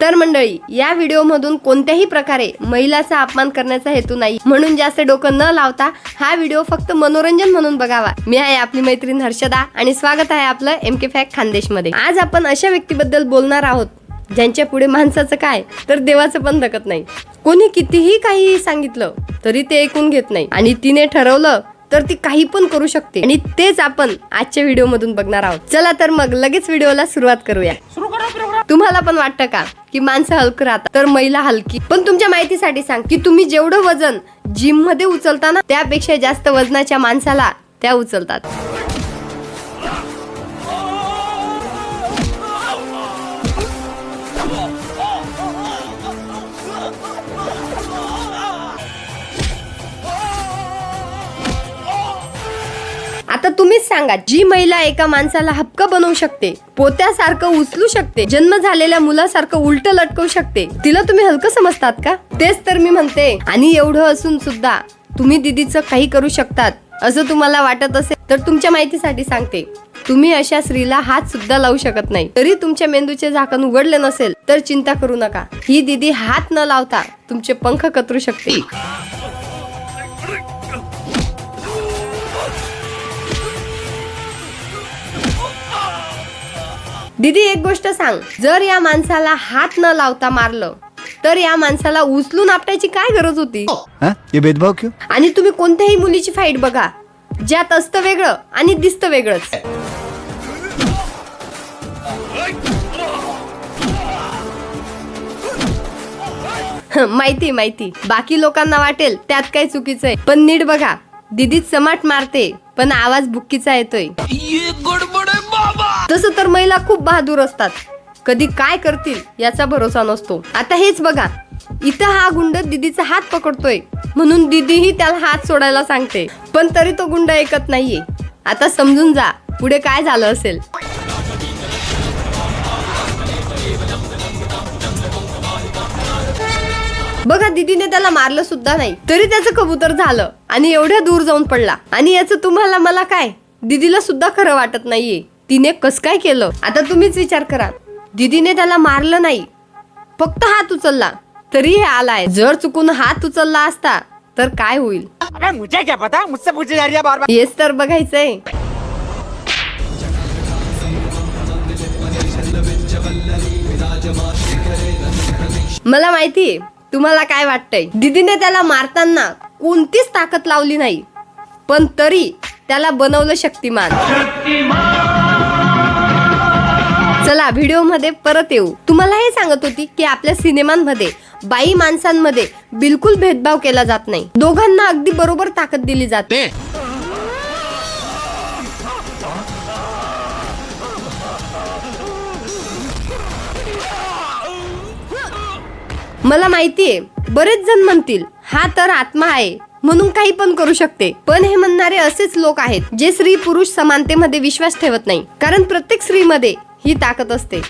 तर मंडळी या व्हिडिओमधून कोणत्याही प्रकारे महिलाचा अपमान करण्याचा हेतू नाही. म्हणून जास्त डोकं न लावता हा व्हिडिओ फक्त मनोरंजन म्हणून बघावा. मी आहे आपली मैत्रीण हर्षदा आणि स्वागत आहे आपलं एम के फॅक खानदेशमध्ये. आज आपण अशा व्यक्तीबद्दल बोलणार आहोत ज्यांच्या पुढे माणसाचं काय तर देवाचं पण धकत नाही. कोणी कितीही काही सांगितलं तरी ते ऐकून घेत नाही. आणि तिने ठरवलं तर ती काही पण करू शकते. आणि तेच आपण आजच्या व्हिडिओ मधून बघणार आहोत. चला तर मग लगेच व्हिडिओला सुरुवात करूया. तुम्हाला पण वाटतं का की माणसं हलकं राहतात? तर महिला हलकी. पण तुमच्या माहितीसाठी सांग की तुम्ही जेवढं वजन जिममध्ये उचलता ना त्यापेक्षा जास्त वजनाच्या माणसाला त्या उचलतात. आता तुम्हीच सांगा जी महिला एका माणसाला हक्क बनवू शकते पोत्यासारखं उचलू शकते जन्म झालेल्या मुलासारखं उलट लटकवू शकते तिला तुम्ही हलकं समजतात का? तेच तर मी म्हणते. आणि एवढं असून सुद्धा तुम्ही दिदीचं काही करू शकतात असं तुम्हाला वाटत असेल तर तुमच्या माहितीसाठी सांगते. तुम्ही अशा स्त्रीला हात सुद्धा लावू शकत नाही. तरी तुमच्या मेंदूचे झाकण उघडले नसेल तर चिंता करू नका. ही दिदी हात न लावता तुमचे पंख कतरू शकते. दीदी एक गोष्ट सांग. जर या माणसाला हात न लावता मारलं तर या माणसाला उचलून आपटायची काय गरज होती? हाँ? ये भेदभाव क्यों? आणि तुम्ही कोणत्याही मुलीची फाईट बघा ज्यात असतं वेगळं आणि दिसतं वेगळंच. हं, माहिती माहिती. बाकी लोकांना वाटेल त्यात काय चुकीचं आहे. पण नीट बघा दिदी चमाट मारते पण आवाज बुक्कीचा येतोय. तसं तर महिला खूप बहादूर असतात. कधी काय करतील याचा भरोसा नसतो. आता हेच बघा. इथं हा गुंड दिदीचा हात पकडतोय. म्हणून दिदीही त्याला हात सोडायला सांगते. पण तरी तो गुंड ऐकत नाहीये. आता समजून जा पुढे काय झालं असेल. बघा दिदीने त्याला मारलं सुद्धा नाही. तरी त्याचं कबूतर झालं आणि एवढ्या दूर जाऊन पडला. आणि याचं तुम्हाला मला काय? दिदीला सुद्धा खरं वाटत नाहीये. तिने कस काय केलं? आता तुम्हीच विचार करा. दिदीने त्याला मारलं नाही. फक्त हात उचलला. तरी हे आलाय. जर चुकून हात उचलला असता तर काय होईल? अबे मुझे क्या पता? मुझसे पूछे जा रही है बार बार हेच तर बघायचंय. मला माहितीये तुम्हाला काय वाटतंय? दीदीने त्याला मारताना कोणतीच ताकद लावली नाही. पण तरी त्याला बनवलं शक्तिमान. चला व्हिडिओमध्ये परत येऊ. तुम्हाला हे सांगत होती की आपल्या सिनेमांमध्ये बाई माणसांमध्ये बिलकुल भेदभाव केला जात नाही. दोघांना अगदी बरोबर ताकद दिली जाते. मला माहितीये बरेच जण म्हणतील हा तर आत्मा आहे म्हणून काही पण करू शकते. पण हे म्हणणारे असेच लोक आहेत जे स्त्री पुरुष समानतेमध्ये विश्वास ठेवत नाही. कारण प्रत्येक स्त्रीमध्ये ही ताकद असते.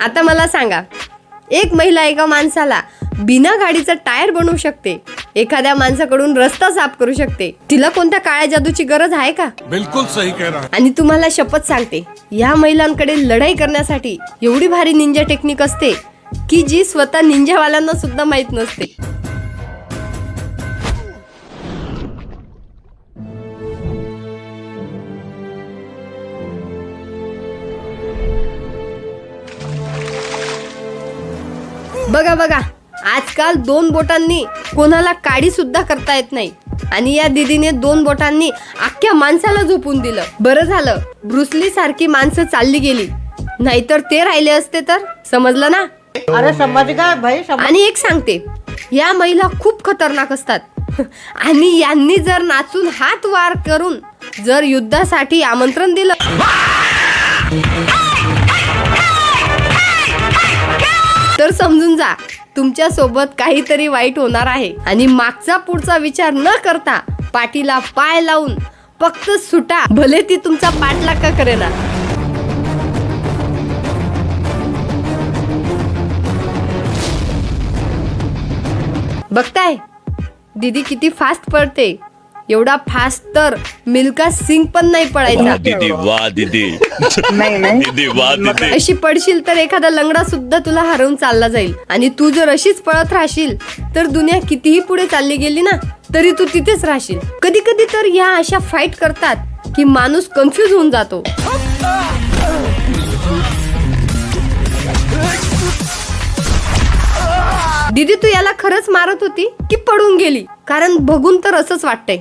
आता मला सांगा एक महिला एका माणसाला बिना गाडीचा टायर बनवू शकते एखाद्या माणसाकडून रस्ता साफ करू शकते तिला कोणत्या काळ्या जादूची गरज आहे का? बिल्कुल सही कह रहा आणि तुम्हाला शपथ सांगते या महिलांकडे लढाई करण्यासाठी एवढी भारी निंजा टेक्निक असते की जी स्वतः निंजावाल्यांना सुद्धा माहीत नसते. बघा बघा आजकाल दोन बोटांनी कोणाला काडी सुद्धा करता येत नाही. आणि या दिदीने दोन बोटांनी अख्ख्या माणसाला झोपून दिलं. बरं झालं ब्रुसली सारखी माणसं चालली गेली. नाहीतर ते राहिले असते तर? समजलं ना? अरे समज गए भाई आणि एक सांगते या महिला खूप खतरनाक असतात. आणि यांनी जर नाचून हात वार करून जर युद्धासाठी आमंत्रण दिलं तर समजून जा तुमच्यासोबत काहीतरी वाईट होणार आहे. आणि मागचा पुढचा विचार न करता पाठीला पाय लावून फक्त सुटा भले ती तुमचा पाठलाग का करेना. बघताय दीदी किती फास्ट पळते. एवढा फास्ट तर मिल्का सिंग पण नाही पळायचा. वाह दीदी वाह दीदी. दीदी वाह दीदी. अशी पडशील तर एखादा लंगडा सुद्धा तुला हरवून चालला जाईल. आणि तू जर अशीच पळत राहशील तर दुनिया कितीही पुढे चालली गेली ना तरी तू तिथेच राहशील. कधी कधी तर या अशा फाईट करतात की माणूस कन्फ्युज होऊन जातो. दीदी तू याला खरंच मारत होती की पडून गेली? कारण बघून तर असंच वाटतंय.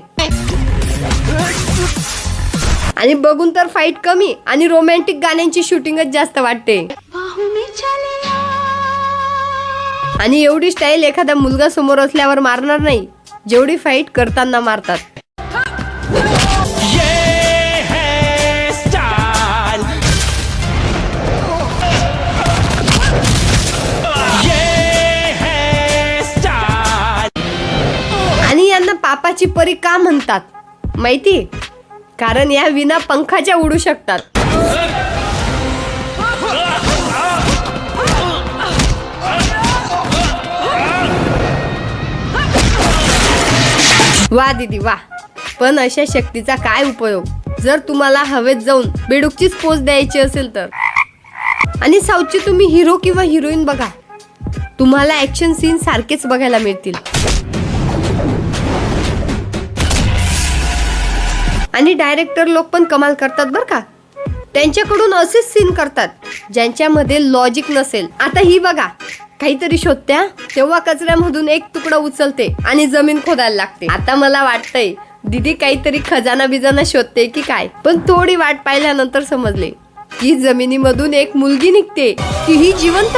आणि बघून तर फाईट कमी आणि रोमॅन्टिक गाण्यांची शूटिंगच जास्त वाटते. आणि एवढी स्टाईल एखादा मुलगा समोर असल्यावर मारणार नाही जेवढी फाईट करताना मारतात. पापाची परी का म्हणतात? माहिती? कारण या विना पंखाच्या उडू शकतात. वा दीदी वा. पण अशा शक्तीचा काय उपयोग? जर तुम्हाला हवेत जाऊन बेडूकचीच पोच द्यायची असेल तर? आणि साऊथची तुम्ही हिरो किंवा हिरोईन बघा. तुम्हाला ऍक्शन सीन सारखेच बघायला मिळतील. आणि डायरेक्टर लोक पण कमाल करतात बरं का. त्यांच्याकडून असेच सीन करतात ज्यांच्यामध्ये लॉजिक नसेल. आता ही बघा काहीतरी शोधत्या तेव्हा कचऱ्यामधून एक तुकडा उचलते आणि जमीन खोदायला लागते. आता मला वाटतंय दीदी काहीतरी खजाना बिजाना शोधते की काय. पण थोडी वाट पाहिल्यानंतर समजले की जमिनीमधून एक मुलगी निघते की ही जिवंत?